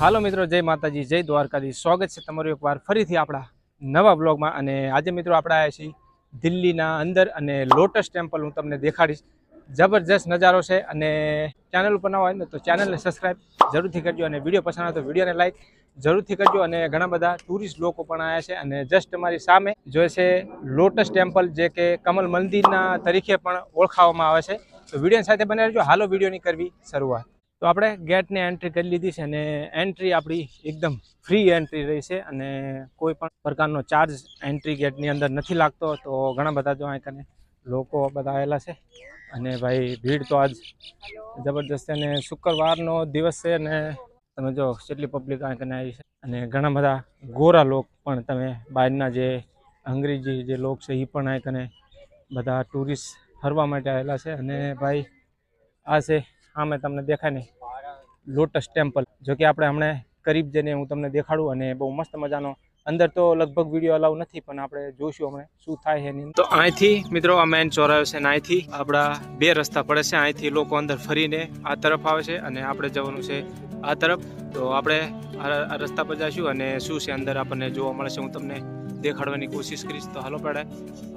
હાલો મિત્રો, જય માતાજી, જય દ્વારકાજી સ્વાગત છે તમારું એકવાર ફરીથી આપણા નવા બ્લોગમાં. અને આજે મિત્રો આપણે આવ્યા છીએ દિલ્હીના અંદર અને લોટસ ટેમ્પલ હું તમને દેખાડીશ. જબરજસ્ત નજારો છે અને ચેનલ ઉપર ના હોય ને તો ચેનલને સબસ્ક્રાઈબ જરૂરથી કરજો અને વીડિયો પસંદ આવે તો વિડીયોને લાઈક જરૂરથી કરજો. અને ઘણા બધા ટુરિસ્ટ લોકો પણ આવ્યા છે અને જસ્ટ અમારી સામે જો છે લોટસ ટેમ્પલ જે કે કમલ મંદિરના તરીકે પણ ઓળખાવામાં આવે છે. તો વિડીયોની સાથે બને રહેજો. હાલો વિડીયોની કરવી શરૂઆત. તો આપણે ગેટની એન્ટ્રી કરી લીધી છે અને એન્ટ્રી આપણી એકદમ ફ્રી એન્ટ્રી રહી છે અને કોઈ પણ પ્રકારનો ચાર્જ એન્ટ્રી ગેટની અંદર નથી લાગતો, તો ઘણા બધા જો અહીંયા લોકો બધા આવેલા છે. અને ભાઈ, ભીડ તો આજ જબરજસ્ત અને શુક્રવારનો દિવસ છે અને તમે જો કેટલી પબ્લિક અહીંયા આવી છે. અને ઘણા બધા ગોરા લોક પણ તમે બહારના જે અંગ્રેજી જે લોક છે એ પણ અહીંયા બધા ટુરિસ્ટ ફરવા માટે આવેલા છે. અને ભાઈ, આ છે આમે તમને દેખાય ને લોટસ ટેમ્પલ જો કે આપણે હમણાં કરીબ જઈને હું તમને દેખાડું અને બહુ મસ્ત મજાનો. અંદર તો લગભગ વીડિયો અલાઉ નથી, પણ આપણે જોઈશું હમણે શું થાય છે તો અહીંથી મિત્રો આ મેન ચોરાયો છે અને અહીંથી આપણા બે રસ્તા પડે છે. અહીંથી લોકો અંદર ફરીને આ તરફ આવે છે અને આપણે જવાનું છે આ તરફ. તો આપણે આ રસ્તા પર જઈશું અને શું છે અંદર આપણને જોવા મળે છે હું તમને દેખાડવાની કોશિશ કરીશ. તો હાલો પડે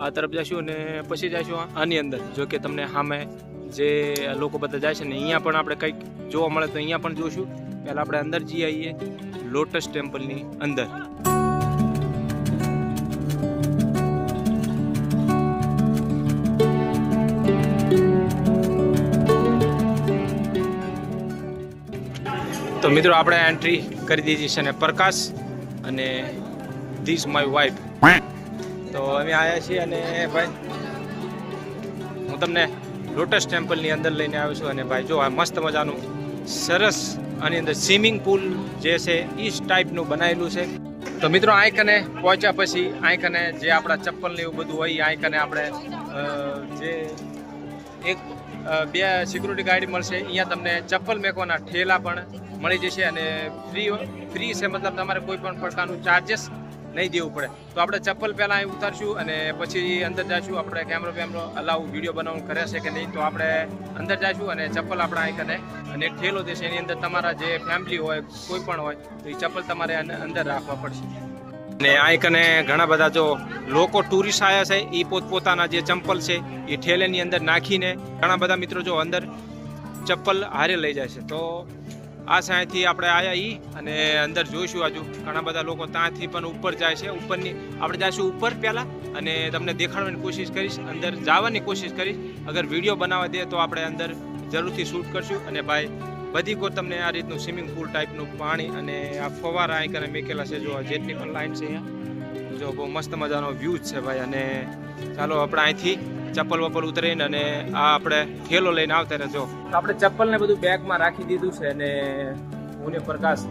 આ તરફ જઈશું અને પછી જઈશું આની અંદર. જો કે તમને સામે જે લોકો બધા જાય છે ને અહીંયા પણ આપણે કંઈક જોવા મળે તો અહીંયા પણ જોઈશું પહેલાં આપણે અંદર જઈ આવીએ લોટસ ટેમ્પલની અંદર. તો મિત્રો આપણે એન્ટ્રી કરી દીધી છે ને પ્રકાશ અને ધીસ માય વાઇફ તો અમે આવ્યા છીએ અને ભાઈ હું તમને લોટસ ટેમ્પલની અંદર લઈને આવ્યો છું અને ભાઈ જો આ મસ્ત મજાનું સરસ આની અંદર સ્વિમિંગ પુલ જે છે એ ટાઈપનું બનાવેલું છે. તો મિત્રો આંખ અને પહોંચ્યા પછી આંખ અને જે આપણા ચપ્પલ ને એવું બધું હોય આંખ અને આપણે જે એક બે સિક્યુરિટી ગાર્ડ મળશે અહીંયા તમને ચપ્પલ મેકવાના ઠેલા પણ મળી જશે અને ફ્રી ફ્રી છે, મતલબ તમારે કોઈ પણ પ્રકારનું ચાર્જેસ નહીં દેવું પડે. તો આપણે ચપ્પલ પહેલાં અહીં ઉતારશું અને પછી અંદર જઈશું આપણે કેમેરો બેમરો અલાઉ વીડિયો બનાવવાનું કરે છે કે નહીં, તો આપણે અંદર જઈશું અને ચપ્પલ આપણે અહીં કને અને ઠેલો દેશે. એની અંદર તમારા જે ફેમિલી હોય, કોઈ પણ હોય, તો એ ચપ્પલ તમારે અંદર રાખવા પડશે. અને અહીં કને ઘણા બધા જો લોકો ટુરિસ્ટ આવ્યા છે એ પોતપોતાના જે ચંપલ છે, એ ઠેલેની અંદર નાખીને ઘણા બધા મિત્રો જો અંદર ચપ્પલ હારે લઈ જાય છે. તો આ સાંયથી આપણે આવ્યા ઈ અને અંદર જોઈશું આજુ. ઘણા બધા લોકો ત્યાંથી પણ ઉપર જાય છે. ઉપરની આપણે જઈશું ઉપર પહેલાં અને તમને દેખાડવાની કોશિશ કરીશ. અંદર જવાની કોશિશ કરીશ. અગર વીડિયો બનાવવા દે તો આપણે અંદર જરૂરથી શૂટ કરશું. અને ભાઈ, બધી કો તમને આ રીતનું સ્વિમિંગ પુલ ટાઈપનું પાણી અને આ ફવારા અહીં કરીને મેકેલા છે. જો જેટલી પણ લાઈન છે અહીંયા. જો બહુ મસ્ત મજાનો વ્યૂ છે ભાઈ. અને ચાલો આપણે અહીંથી ચપ્પલ વપ્પલ ઉતરીને અને આ આપણે થેલો લઈને આવતા રહેજો આપણે ચપ્પલને બધું બેગમાં રાખી દીધું છે અને હું પ્રકાશ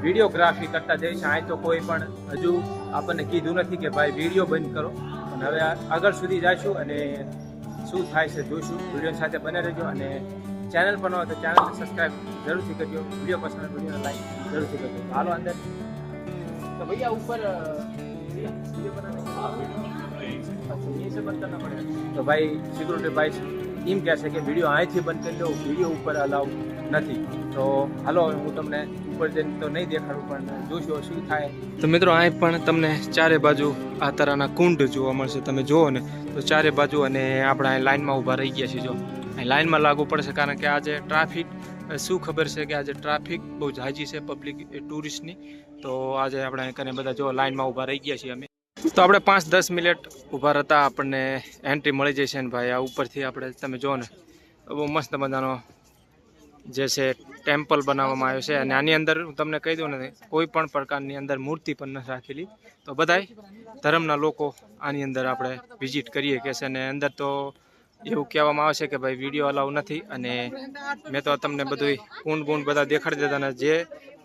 વિડીયોગ્રાફી કરતા જઈશ અહીં તો કોઈ પણ હજુ આપણને કીધું નથી કે ભાઈ વીડિયો બંધ કરો. અને હવે આગળ સુધી જઈશું અને શું થાય છે જોઈશું. વીડિયો સાથે બને રહેજો અને ચેનલ પર ન હોય તો ચેનલને સબસ્ક્રાઈબ જરૂરથી કરજો. વીડિયો પસંદ વિડીયોને લાઈક જરૂરથી કરજો. હાલો અંદર. તો ભૈયા ઉપર તો ભાઈ સિક્યુરિટી ભાઈ એમ કહે છે કે વીડિયો અહીંથી બંધ કરી લો વીડિયો ઉપર અલાઉ નથી. તો હાલો, હું તમને ઉપર જઈને તો નહીં દેખાડું, પણ જોશો શું થાય. તો મિત્રો, અહીં પણ તમને ચારે બાજુ આ તરાના કુંડ જોવા મળશે. તમે જુઓ ને, તો ચારે બાજુ અને આપણે અહીં લાઇનમાં ઊભા રહી ગયા છીએ જો. અહીં લાઇનમાં લાગવું પડશે કારણ કે આજે ટ્રાફિક શું ખબર છે કે આજે ટ્રાફિક બહુ જાજી છે પબ્લિક ટુરિસ્ટની તો આજે આપણે કને બધા જો લાઇનમાં ઊભા રહી ગયા છીએ અમે. તો આપણે પાંચ દસ મિનિટ ઊભા રહેતા આપણને એન્ટ્રી મળી જશે ને ભાઈ, આ ઉપરથી આપણે તમે જુઓ ને બહુ મસ્ત મજાનો જે છે ટેમ્પલ બનાવવામાં આવ્યો છે અને આની અંદર હું તમને કહી દઉં ને, કોઈ પણ પ્રકારની અંદર મૂર્તિ પણ નથી રાખેલી. તો બધાય ધર્મના લોકો આની અંદર આપણે વિઝિટ કરીએ કે છે અને અંદર તો એવું કહેવામાં આવે છે કે ભાઈ વીડિયો અલાઉ નથી અને મેં તો તમને બધું કુંડ બુંડ બધા દેખાડી દેતા અને જે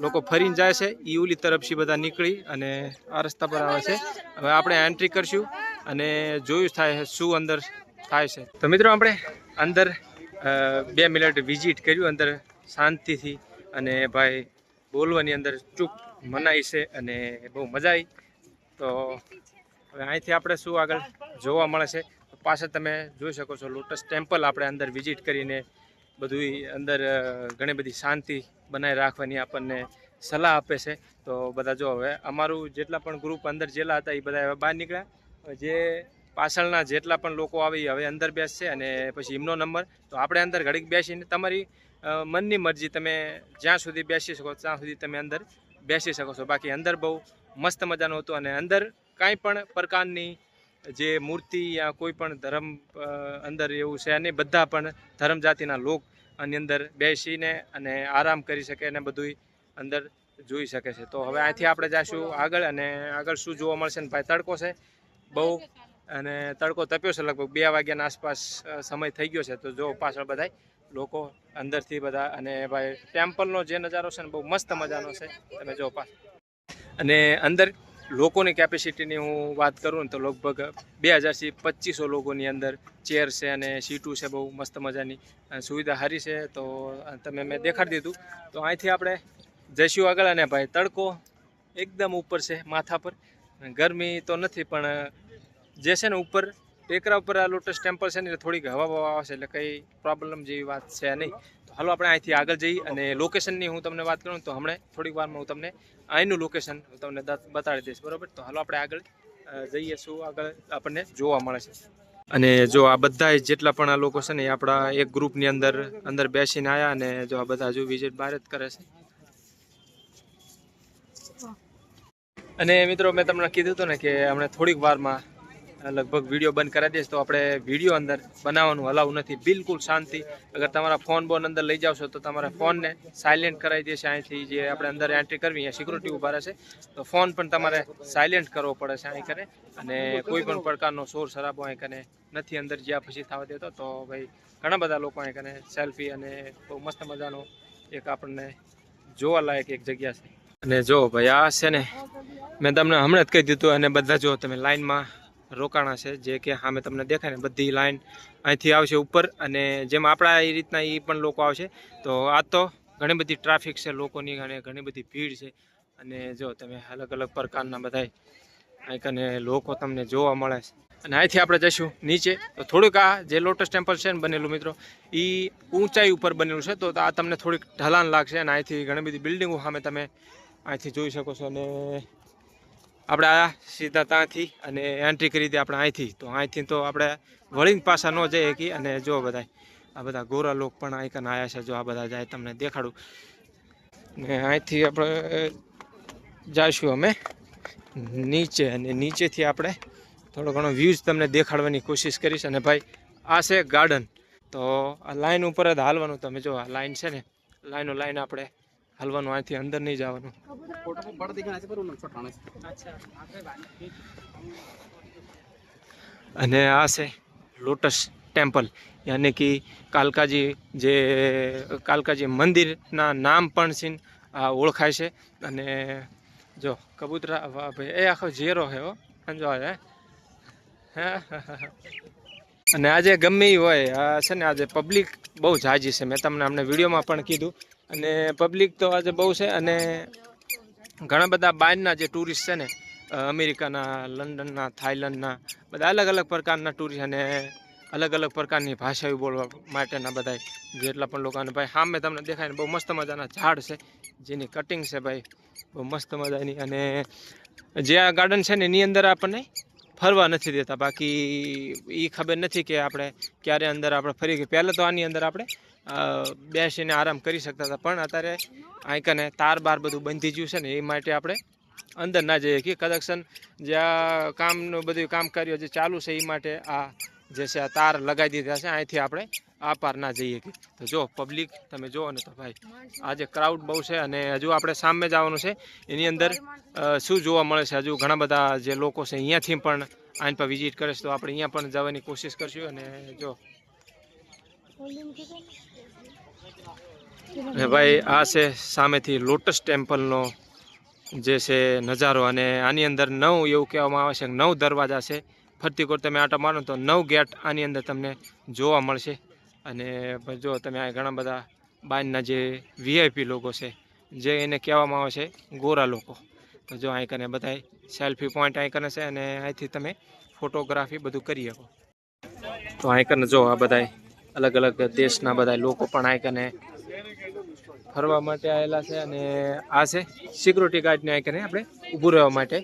લોકો ફરીને જાય છે એ ઓલી તરફથી બધા નીકળી અને આ રસ્તા પર આવે છે. હવે આપણે એન્ટ્રી કરશું અને જોયું થાય શું અંદર થાય છે. તો મિત્રો આપણે અંદર બે મિનિટ વિઝિટ કર્યું અંદર શાંતિથી અને ભાઈ બોલવાની અંદર ચૂપ મનાઈ છે અને બહુ મજા આવી તો હવે અહીંથી આપણે શું આગળ જોવા મળે છે? પાછળ તમે જોઈ શકો છો લોટસ ટેમ્પલ આપણે અંદર વિઝિટ કરીને બધું અંદર ઘણી બધી શાંતિ બનાવી રાખવાની આપણને સલાહ આપે છે. તો બધા જો હવે અમારું જેટલા પણ ગ્રુપ અંદર જેલા હતા એ બધા હવે બહાર નીકળ્યા. જે પાછળના જેટલા પણ લોકો આવી હવે અંદર બેસશે અને પછી એમનો નંબર. તો આપણે અંદર ઘડીક બેસીને તમારી મનની મરજી તમે જ્યાં સુધી બેસી શકો ત્યાં સુધી તમે અંદર બેસી શકો છો. બાકી અંદર બહુ મસ્ત મજાનું હતું અને અંદર કાંઈ પણ પ્રકારની જે મૂર્તિ યા કોઈ પણ ધર્મ અંદર એવું છે અને બધા પણ ધર્મ જાતિના લોક આની અંદર બેસીને અને આરામ કરી શકે અને બધુંય અંદર જોઈ શકે છે. તો હવે અહીંથી આપણે જઈશું આગળ અને આગળ શું જોવા મળશે ને ભાઈ, તડકો છે? બહુ? અને તડકો તપ્યો છે લગભગ બે વાગ્યાના આસપાસ સમય થઈ ગયો છે. તો જો પાછળ બધાય લોકો અંદરથી બધા અને ભાઈ, ટેમ્પલનો જે નજારો છે ને બહુ મસ્ત મજાનો છે. તમે જો પાછળ. અને અંદર લોકોની કેપેસિટીની હું વાત કરું તો લગભગ બે હજારથી પચીસો લોકોની અંદર ચેર છે અને સીટું છે, બહુ મસ્ત મજાની. સુવિધા સારી છે, તો તમે મેં દેખાડી દીધું. તો અહીંથી આપણે જઈશું આગળ અને ભાઈ તડકો એકદમ ઉપર છે, માથા પર. ગરમી તો નથી, પણ જે છે ને ઉપર, ટેકરા ઉપર આ લોટસ ટેમ્પલ છે ને થોડીક હવા આવે આવશે એટલે કંઈ પ્રોબ્લેમ જેવી વાત છે નહીં. હાલો, આપણે અહીંથી આગળ જઈ અને લોકેશનની હું તમને વાત કરું તો હમણાં થોડીક વારમાં હું તમને અહીંનું લોકેશન હું તમને બતાડી દઈશ, બરોબર? તો હાલો, આપણે આગળ જઈએ શું આગળ આપણને જોવા મળે છે. અને જો આ બધા જેટલા પણ આ લોકો છે ને એ આપણા એક ગ્રુપની અંદર અંદર બેસીને આવ્યા અને જો આ બધા હજુ વિઝિટ બહાર જ કરે છે. અને મિત્રો, મેં તમને કીધું હતું ને કે હમણાં થોડીક વારમાં લગભગ વીડિયો બંધ કરાવી દઈશ, તો આપણે વીડિયો અંદર બનાવવાનું અલાઉ નથી. બિલકુલ શાંતિ. અગર તમારા ફોન બોન અંદર લઈ જાવશો, તો તમારા ફોનને સાયલેન્ટ કરાવી દેશે. અહીંથી જે આપણે અંદર એન્ટ્રી કરવી, અહીંયા સિક્યુરિટી ઊભા રહેશે. તો ફોન પણ તમારે સાયલેન્ટ કરવો પડે છે અહીં કરે અને કોઈ પણ પ્રકારનો શોર શરાબો અહીં કને નથી અંદર જ્યાં પછી થવા દેતો. તો ભાઈ, ઘણા બધા લોકો અહીં કને સેલ્ફી અને બહુ મસ્ત મજાનો એક આપણને જોવાલાયક એક જગ્યા છે. અને જો ભાઈ, આ છે ને, મેં તમને હમણાં જ કહી દીધું અને બધા જો તમે લાઈનમાં રોકાણા છે, જે કે સામે તમને દેખાય ને બધી લાઈન અહીંથી આવશે ઉપર અને જેમ આપણા એ રીતના એ પણ લોકો આવશે, તો આ તો ઘણી બધી ટ્રાફિક છે, લોકોની અને ઘણી બધી ભીડ છે. અને જો તમે અલગ અલગ પ્રકારના બધા અહીં કને લોકો તમને જોવા મળે છે. અને અહીંથી આપણે જઈશું નીચે, તો થોડુંક આ જે લોટસ ટેમ્પલ છે ને બનેલું મિત્રો એ ઊંચાઈ ઉપર બનેલું છે, તો આ તમને થોડીક ઢલાન લાગશે અને અહીંથી ઘણી બધી બિલ્ડિંગો સામે તમે અહીંથી જોઈ શકો છો અને આપણે આ સીધા ત્યાંથી અને એન્ટ્રી કરી દઈએ આપણે અહીંથી. તો અહીંથી તો આપણે વળીને પાછા ન જઈએ કે અને જો બધા આ બધા ગોરા લોક પણ અહીં આવ્યા છે, જો આ બધા જાય તમને દેખાડું. ને અહીંથી આપણે જઈશું અમે નીચે અને નીચેથી આપણે થોડો ઘણો વ્યૂઝ તમને દેખાડવાની કોશિશ કરીશ. અને ભાઈ, આ છે ગાર્ડન તો આ લાઈન ઉપર જ હાલવાનું. તમે જો આ લાઈન છે ને લાઈનો લાઈન આપણે હલવાનું અહીંથી અંદર નહીં જવાનું. અને આ છે લોટસ ટેમ્પલ. યાની કે કાલકાજી જે કાલકાજી મંદિરના નામ પણ છે આ ઓળખાય છે. અને જો કબૂતરા ભાઈ એ આખો ઝેરો હે. સમજો હે? અને આજે ગમે હોય છે ને આજે પબ્લિક બહુ જાજી છે. મેં તમને અમને વિડીયોમાં પણ કીધું અને પબ્લિક તો આજે બહુ છે અને ઘણા બધા બહારના જે ટુરિસ્ટ છે ને અમેરિકાના, લંડનના થાઈલેન્ડના બધા અલગ અલગ પ્રકારના ટુરિસ્ટ અને અલગ અલગ પ્રકારની ભાષાઓ બોલવા માટેના બધા જેટલા પણ લોકો અને ભાઈ સામે તમને દેખાય બહુ મસ્ત મજાના ઝાડ છે, જેની કટિંગ છે ભાઈ, બહુ મસ્ત મજાની અને જે આ ગાર્ડન છે ને, એની અંદર આપણને ફરવા નથી દેતા. બાકી એ ખબર નથી કે આપણે ક્યારે અંદર આપણે ફરી ગઈ પહેલાં તો આની અંદર આપણે બેસીને આરામ કરી શકતા હતા. પણ અત્યારે આઈકને તાર બાર બધું બંધી ગયું છે ને, એ માટે આપણે અંદર ના જઈએ. કે કદક્ષન જે આ કામનું બધું કર્યું જે ચાલુ છે, એ માટે આ જે છે, આ તાર લગાવી દીધા છે અહીંથી આપણે આ પાર ના જઈએ. કે તો જો, પબ્લિક, તમે જુઓ ને તો ભાઈ આજે ક્રાઉડ બહુ છે અને હજુ આપણે સામે જવાનું છે. એની અંદર શું જોવા મળે છે? હજુ ઘણા બધા જે લોકો છે, અહીંયાથી પણ આઈન પર વિઝિટ કરે છે. તો આપણે અહીંયા પણ જવાની કોશિશ કરશું અને જો. અને ભાઈ, આ છે સામેથી લોટસ ટેમ્પલનો જે છે નજારો અને આની અંદર નવ એવું કહેવામાં આવે છે, નવ દરવાજા છે. ફરતી કોર તમે આટા મારો તો નવ ગેટ આની અંદર તમને જોવા મળશે. અને જો તમે આ ઘણા બધા બાયના જે વીઆઈપી લોકો છે, જે એને કહેવામાં આવે છે ગોરા લોકો. તો જો અહીં કને બધા સેલ્ફી પોઈન્ટ અહીં કને છે અને અહીંથી તમે ફોટોગ્રાફી બધું કરી શકો. તો અહીં કને જો આ બધા અલગ અલગ દેશના બધા લોકો પણ અહીં કને ફરવા માટે આવેલા છે અને આ છે સિક્યુરિટી ગાર્ડને આઈકને આપણે ઊભું રહેવા માટે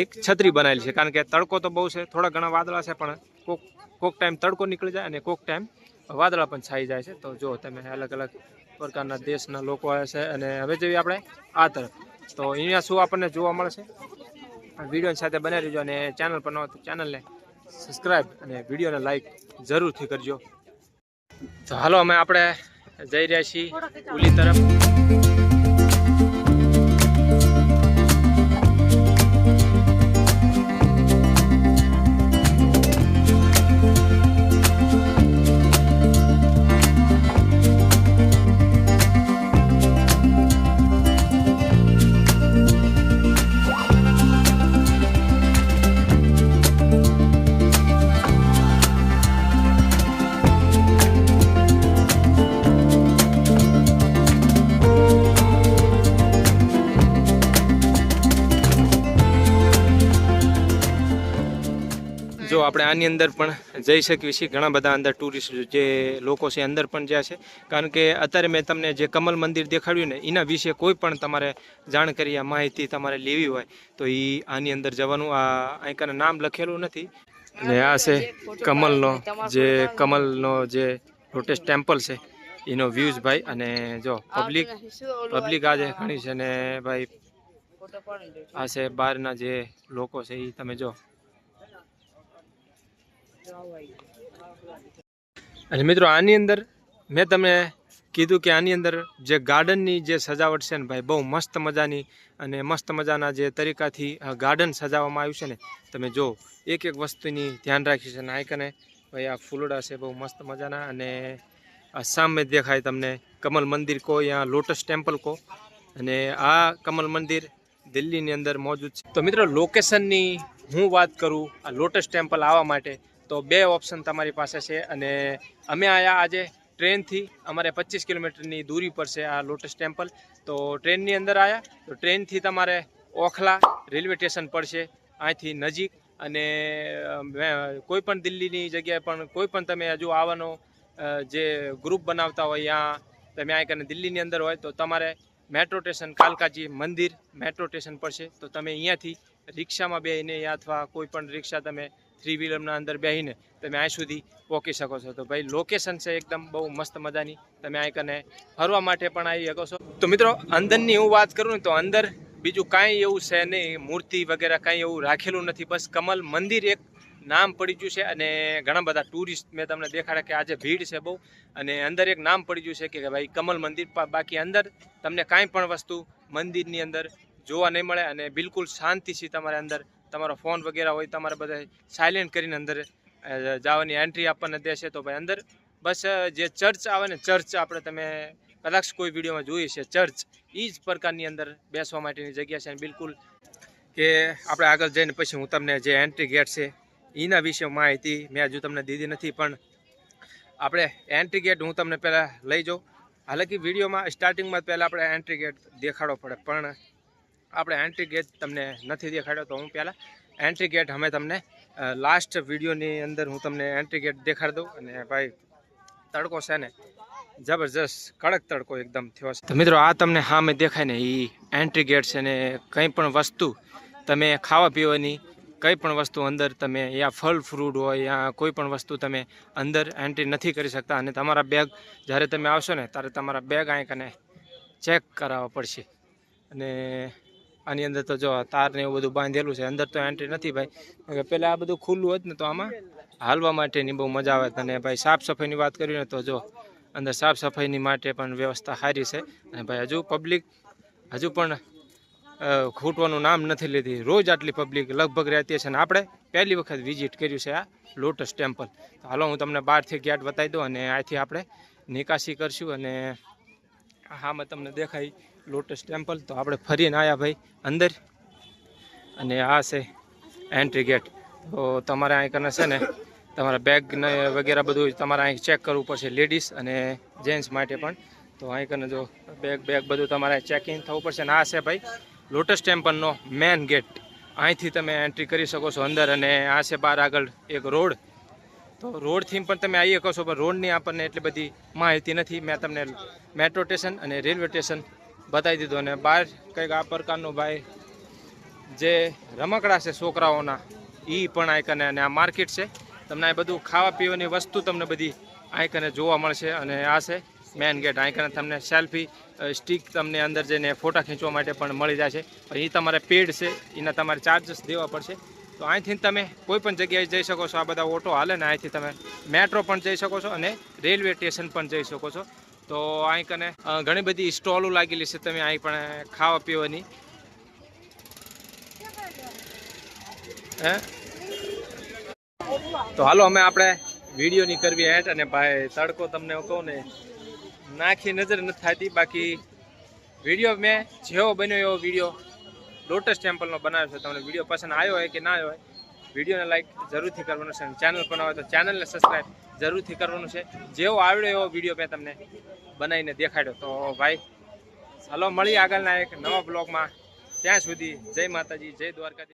એક છત્રી બનાવેલી છે. કારણ કે તડકો તો બહુ છે, થોડા ઘણા વાદળા છે, પણ કોક કોક ટાઈમ તડકો નીકળી જાય અને કોક ટાઈમ વાદળા પણ છાઈ જાય છે. તો જો તમે અલગ અલગ પ્રકારના દેશના લોકો આવે છે અને હવે જેવી આપણે આ તરફ. તો અહીંયા શું આપણને જોવા મળશે વિડીયોની સાથે બનાવી રહેજો અને ચેનલ પર ન તો ચેનલને સબસ્ક્રાઈબ અને વિડીયોને લાઈક જરૂરથી કરજો. તો હાલો, અમે આપણે જઈ રહ્યા છીએ. ઉલી તરફ. આપણે આની અંદર પણ જઈ શકીએ છીએ. ઘણા બધા અંદર ટુરિસ્ટ જે લોકો છે અંદર પણ જ્યાં છે. કારણ કે અત્યારે મેં તમને જે કમલ મંદિર દેખાડ્યું ને, એના વિશે કોઈ પણ તમારે જાણકારી આ માહિતી તમારે લેવી હોય, તો એ આની અંદર જવાનું. આ અહીંકાને નામ લખેલું નથી. ને આ છે કમલનો જે કમલનો જે લોટેસ્ટ ટેમ્પલ છે, એનો વ્યૂઝ ભાઈ. અને જો પબ્લિક પબ્લિક આજે ઘણી છે ને ભાઈ, આ છે બહારના જે લોકો છે એ તમે જો અને મિત્રો, આની અંદર મેં તમને કીધું કે આની અંદર જે ગાર્ડનની જે સજાવટ છે ને ભાઈ, બહુ મસ્ત મજાની અને મસ્ત મજાના જે તરીકાથી ગાર્ડન સજાવવામાં આવ્યું છે ને, તમે જો એક એક વસ્તુની ધ્યાન રાખી છે કને ભાઈ, આ ફૂલડા છે, બહુ મસ્ત મજાના અને આ સામે દેખાય તમને કમલ મંદિર કહો યા લોટસ ટેમ્પલ કહો અને આ કમલ મંદિર દિલ્હીની અંદર મોજૂદ છે. તો મિત્રો, લોકેશનની હું વાત કરું આ લોટસ ટેમ્પલ આવવા માટે તો બે ઓપ્શન તમારી પાસે છે અને અમે આયા આજે ટ્રેનથી. અમારે પચીસ કિલોમીટરની દૂરી પર છે આ લોટસ ટેમ્પલ. તો ટ્રેનની અંદર આવ્યા તો ટ્રેનથી તમારે ઓખલા રેલવે સ્ટેશન પડશે અહીંથી નજીક. અને કોઈ પણ દિલ્હીની જગ્યાએ પણ કોઈ પણ તમે હજુ આવવાનો જે ગ્રુપ બનાવતા હોય ત્યાં તમે અહીં કરીને દિલ્હીની અંદર હોય, તો તમારે મેટ્રો સ્ટેશન કાલકાજી મંદિર મેટ્રો સ્ટેશન પડશે તો તમે અહીંયાથી રિક્ષામાં બેસીને અથવા કોઈ પણ રિક્ષા તમે થ્રી વ્હીલરના અંદર બેસીને તમે અહીં સુધી પહોંચી શકો છો. તો ભાઈ લોકેશન છે એકદમ બહુ મસ્ત મજાની. તમે અહીં કને ફરવા માટે પણ આવી શકો છો. તો મિત્રો, અંદરની હું વાત કરું ને તો અંદર બીજું કાંઈ એવું છે નહીં. મૂર્તિ વગેરે કાંઈ એવું રાખેલું નથી. બસ કમલ મંદિર એક નામ પડી ગયું છે અને ઘણા બધા ટુરિસ્ટ મેં તમને દેખાડ્યા કે આજે ભીડ છે બહુ. અને અંદર એક નામ પડી ગયું છે કે ભાઈ, કમલ મંદિર બાકી અંદર તમને કાંઈ પણ વસ્તુ મંદિરની અંદર જોવા નહીં મળે અને બિલકુલ શાંતિથી તમારે અંદર તમારો ફોન વગેરે હોય, તમારે બધા સાયલેન્ટ કરીને અંદર જવાની એન્ટ્રી આપણને દેશે તો ભાઈ અંદર બસ જે ચર્ચ આવે ને, ચર્ચ આપણે તમે કદાચ કોઈ વિડીયોમાં જોઈએ છે ચર્ચ એ જ પ્રકારની અંદર બેસવા માટેની જગ્યા છે અને બિલકુલ કે આપણે આગળ જઈને પછી હું તમને જે એન્ટ્રી ગેટ છે એના વિશે માહિતી મેં હજુ તમને દીધી નથી, પણ આપણે એન્ટ્રી ગેટ હું તમને પહેલાં લઈ જાઉં. હાલાકી વિડીયોમાં સ્ટાર્ટિંગમાં પહેલાં આપણે એન્ટ્રી ગેટ દેખાડવો પડે, પણ આપણે એન્ટ્રી ગેટ તમને નથી દેખાડ્યો તો હું પહેલાં એન્ટ્રી ગેટ અમે તમને લાસ્ટ વિડીયોની અંદર હું તમને એન્ટ્રી ગેટ દેખાડી દઉં અને ભાઈ તડકો છે ને, જબરજસ્ત, કડક તડકો એકદમ થયો છે. મિત્રો, આ તમને સામે દેખાય ને એ એન્ટ્રી ગેટ છે ને, કંઈ પણ વસ્તુ તમે ખાવા પીવાની, કંઈ પણ વસ્તુ અંદર તમે, યા ફળ ફ્રૂટ હોય, યા કોઈ પણ વસ્તુ તમે અંદર એન્ટ્રી નથી કરી શકતા અને તમારા બેગ જ્યારે તમે આવશો ને, ત્યારે તમારા બેગ અહીં કને ચેક કરાવવા પડશે. અને આની અંદર તો જો તાર ને એવું બધું બાંધેલું છે, અંદર તો એન્ટ્રી નથી ભાઈ. પહેલાં આ બધું ખુલ્લું હોત ને તો આમાં હાલવા માટેની બહુ મજા આવે અને ભાઈ સાફ સફાઈની વાત કરી ને તો જો અંદર સાફ સફાઈની માટે પણ વ્યવસ્થા સારી છે. અને ભાઈ હજુ પબ્લિક હજુ પણ ખૂટવાનું નામ નથી લીધી. રોજ આટલી પબ્લિક લગભગ રહેતી છે અને આપણે પહેલી વખત વિઝિટ કર્યું છે આ લોટસ ટેમ્પલ તો હાલો હું તમને બહારથી ગેટ બતાવી દઉં અને અહીંથી આપણે નિકાસી કરશું અને હામાં તમને દેખાય લોટસ ટેમ્પલ. તો આપણે ફરીને આવ્યા ભાઈ અંદર. અને આ છે એન્ટ્રી ગેટ તો તમારે અહીં કને છે ને, તમારા બેગને વગેરે બધું તમારે અહીં ચેક કરવું પડશે લેડીઝ અને જેન્ટ્સ માટે પણ. તો અહીં કરીને જો બેગ બેગ બધું તમારે ચેક ઇન થવું પડશે. અને આ છે ભાઈ લોટસ ટેમ્પલનો મેન ગેટ અહીંથી તમે એન્ટ્રી કરી શકો છો અંદર અને આ છે બહાર આગળ એક રોડ. તો રોડથી પણ તમે આવી શકો છો, પણ રોડની આપણને એટલી બધી માહિતી નથી. મેં તમને મેટ્રો સ્ટેશન અને રેલવે સ્ટેશન બતાવી દીધો અને બહાર કંઈક આ પ્રકારનો ભાઈ જે રમકડા છે છોકરાઓના એ પણ આઈકને અને આ માર્કેટ છે. તમને આ બધું ખાવા પીવાની વસ્તુ તમને બધી આઈકને જોવા મળશે અને આ છે મેન ગેટ. આઈકને તમને સેલ્ફી સ્ટિક તમને અંદર જઈને ફોટા ખેંચવા માટે પણ મળી જાય છે. પણ એ તમારે પેડ છે, એના તમારે ચાર્જસ દેવા પડશે. તો અહીંથી તમે કોઈ પણ જગ્યાએ જઈ શકો છો. આ બધા ઓટો હાલે ને, અહીંથી તમે મેટ્રો પણ જઈ શકો છો અને રેલવે સ્ટેશન પણ જઈ શકો છો. તો અહીં કને ઘણી બધી સ્ટોલો લાગેલી છે તમે અહીં પણ ખાવા પીવાની. હે? તો હાલો અમે આપણે વિડીયોની કરવી હેઠ અને ભાઈ તડકો તમને કહું ને, નાખી નજર નથી થતી. બાકી વીડિયો મેં જેવો બન્યો એવો વીડિયો લોટસ ટેમ્પલનો બનાવ્યો છે. તમને વીડિયો પસંદ આવ્યો હોય કે ના આવ્યો હોય વિડીયોને લાઇક જરૂરથી કરવાનું છે અને ચેનલ પર હોય તો ચેનલને સબસ્ક્રાઈબ જરૂરથી કરવાનું છે. જેવો આવડ્યો એવો વીડિયો મેં તમને બનાવીને દેખાડ્યો. તો ભાઈ ચાલો મળી આગળના એક નવા બ્લોગમાં ત્યાં સુધી જય માતાજી, જય દ્વારકાજી